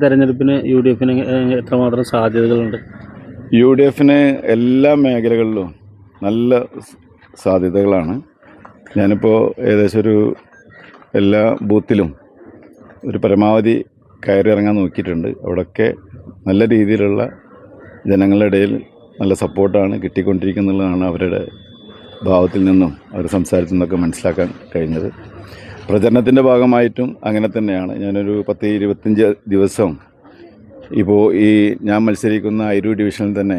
തെരഞ്ഞെടുപ്പിന് U D എഫിന് എത്രമാത്രം സാധ്യതകളുണ്ട്? യു ഡി എഫിന് എല്ലാ മേഖലകളിലും നല്ല സാധ്യതകളാണ്. ഞാനിപ്പോൾ ഏകദേശം ഒരു എല്ലാ ബൂത്തിലും ഒരു പരമാവധി കയറി ഇറങ്ങാൻ നോക്കിയിട്ടുണ്ട്. അവിടെയൊക്കെ നല്ല രീതിയിലുള്ള ജനങ്ങളുടെ ഇടയിൽ നല്ല സപ്പോർട്ടാണ് കിട്ടിക്കൊണ്ടിരിക്കുന്നുള്ളതാണ് അവരുടെ ഭാവത്തിൽ നിന്നും അവരുടെ സംസാരത്തിൽ നിന്നൊക്കെ മനസ്സിലാക്കാൻ കഴിഞ്ഞത്. പ്രചരണത്തിന്റെ ഭാഗമായിട്ടും അങ്ങനെ തന്നെയാണ്. ഞാനൊരു പത്ത് ഇരുപത്തഞ്ച് ദിവസം ഇപ്പോൾ ഈ ഞാൻ മത്സരിക്കുന്ന അരൂർ ഡിവിഷനിൽ തന്നെ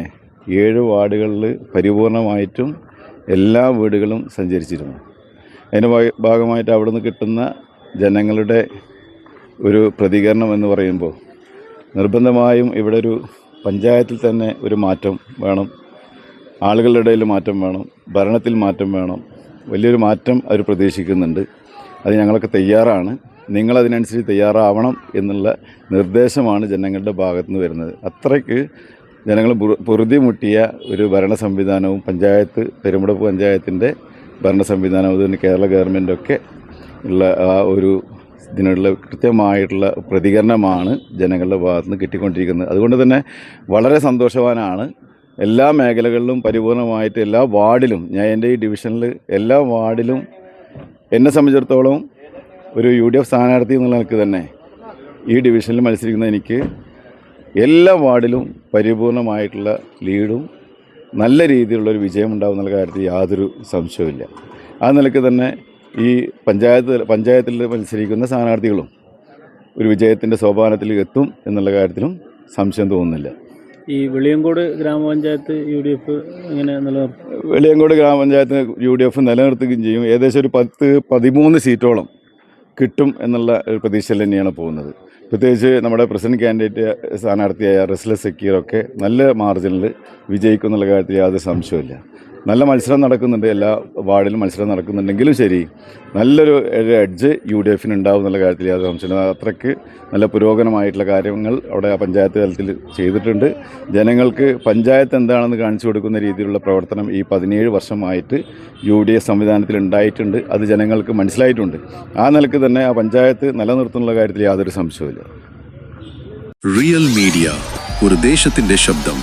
ഏഴ് വാർഡുകളിൽ പരിപൂർണമായിട്ടും എല്ലാ വീടുകളും സഞ്ചരിച്ചിരുന്നു. അതിന്റെ ഭാഗമായിട്ട് അവിടെ കിട്ടുന്ന ജനങ്ങളുടെ ഒരു പ്രതികരണം എന്ന് പറയുമ്പോൾ നിർബന്ധമായും ഇവിടെ ഒരു പഞ്ചായത്തിൽ തന്നെ ഒരു മാറ്റം വേണം ആളുകളുടെ ഇടയിൽ മാറ്റം വേണം ഭരണത്തിൽ മാറ്റം വേണം വലിയൊരു മാറ്റം അവർ പ്രതീക്ഷിക്കുന്നുണ്ട്. അത് ഞങ്ങളൊക്കെ തയ്യാറാണ്. നിങ്ങളതിനനുസരിച്ച് തയ്യാറാവണം എന്നുള്ള നിർദ്ദേശമാണ് ജനങ്ങളുടെ ഭാഗത്തു നിന്ന് വരുന്നത്. അത്രയ്ക്ക് ജനങ്ങൾ പുറ- പൊറുതി മുട്ടിയ ഒരു ഭരണ സംവിധാനവും പഞ്ചായത്ത് പെരുമുടപ്പ് പഞ്ചായത്തിന്റെ ഭരണ സംവിധാനവും അതുപോലെ കേരള ഗവൺമെന്റൊക്കെ ഉള്ള ആ ഒരു ഇതിനുള്ള കൃത്യമായിട്ടുള്ള പ്രതികരണമാണ് ജനങ്ങളുടെ ഭാഗത്തു നിന്ന് കിട്ടിക്കൊണ്ടിരിക്കുന്നത്. അതുകൊണ്ട് തന്നെ വളരെ സന്തോഷവാനാണ്. എല്ലാ മേഖലകളിലും പരിപൂർണമായിട്ട് എല്ലാ വാർഡിലും ഞാൻ എന്റെ ഈ ഡിവിഷനിൽ എല്ലാ വാർഡിലും എന്നെ സംബന്ധിച്ചിടത്തോളം ഒരു യു ഡി എഫ് സ്ഥാനാർത്ഥി എന്നുള്ള നിലയ്ക്ക് തന്നെ ഈ ഡിവിഷനിൽ മത്സരിക്കുന്ന എനിക്ക് എല്ലാ വാർഡിലും പരിപൂർണമായിട്ടുള്ള ലീഡും നല്ല രീതിയിലുള്ളൊരു വിജയം ഉണ്ടാകും എന്നുള്ള കാര്യത്തിൽ യാതൊരു സംശയവുമില്ല. ആ നിലയ്ക്ക് തന്നെ ഈ പഞ്ചായത്ത് പഞ്ചായത്തിൽ മത്സരിക്കുന്ന സ്ഥാനാർത്ഥികളും ഒരു വിജയത്തിന്റെ സോപാനത്തിൽ എത്തും എന്നുള്ള കാര്യത്തിലും സംശയം തോന്നുന്നില്ല. ഈ വെളിയങ്കോട് ഗ്രാമപഞ്ചായത്ത് യു ഡി എഫ് ഇങ്ങനെ നിലനിർത്തും വെളിയങ്കോട് ഗ്രാമപഞ്ചായത്ത് യു ഡി എഫ് നിലനിർത്തുകയും ചെയ്യും. ഏകദേശം ഒരു പത്ത് പതിമൂന്ന് സീറ്റോളം കിട്ടും എന്നുള്ള ഒരു പ്രതീക്ഷയിൽ തന്നെയാണ് പോകുന്നത്. പ്രത്യേകിച്ച് നമ്മുടെ പ്രസിഡന്റ് കാൻഡിഡേറ്റ് സ്ഥാനാർത്ഥിയായ റസ്ല സക്കീറൊക്കെ നല്ല മാർജിനിൽ വിജയിക്കും എന്നുള്ള കാര്യത്തിൽ യാതൊരു സംശയമില്ല നല്ല മത്സരം നടക്കുന്നുണ്ട്. എല്ലാ വാർഡിലും മത്സരം നടക്കുന്നുണ്ടെങ്കിലും ശരി നല്ലൊരു എഡ്ജ് യു ഡി എഫിന് ഉണ്ടാവും എന്നുള്ള കാര്യത്തിൽ യാതൊരു സംശയമില്ല അത്രയ്ക്ക് നല്ല പുരോഗമനമായിട്ടുള്ള കാര്യങ്ങൾ അവിടെ പഞ്ചായത്ത് തലത്തിൽ ചെയ്തിട്ടുണ്ട്. ജനങ്ങൾക്ക് പഞ്ചായത്ത് എന്താണെന്ന് കാണിച്ചു കൊടുക്കുന്ന രീതിയിലുള്ള പ്രവർത്തനം ഈ പതിനേഴ് വർഷമായിട്ട് യു ഡി എഫ് സംവിധാനത്തിൽ ഉണ്ടായിട്ടുണ്ട്. അത് ജനങ്ങൾക്ക് മനസ്സിലായിട്ടുണ്ട്. ആ നിലയ്ക്ക് തന്നെ ആ പഞ്ചായത്ത് നിലനിർത്തുന്നുള്ള കാര്യത്തിൽ യാതൊരു സംശയവുമില്ല. റിയൽ മീഡിയ ഒരു ദേശത്തിന്റെ ശബ്ദം.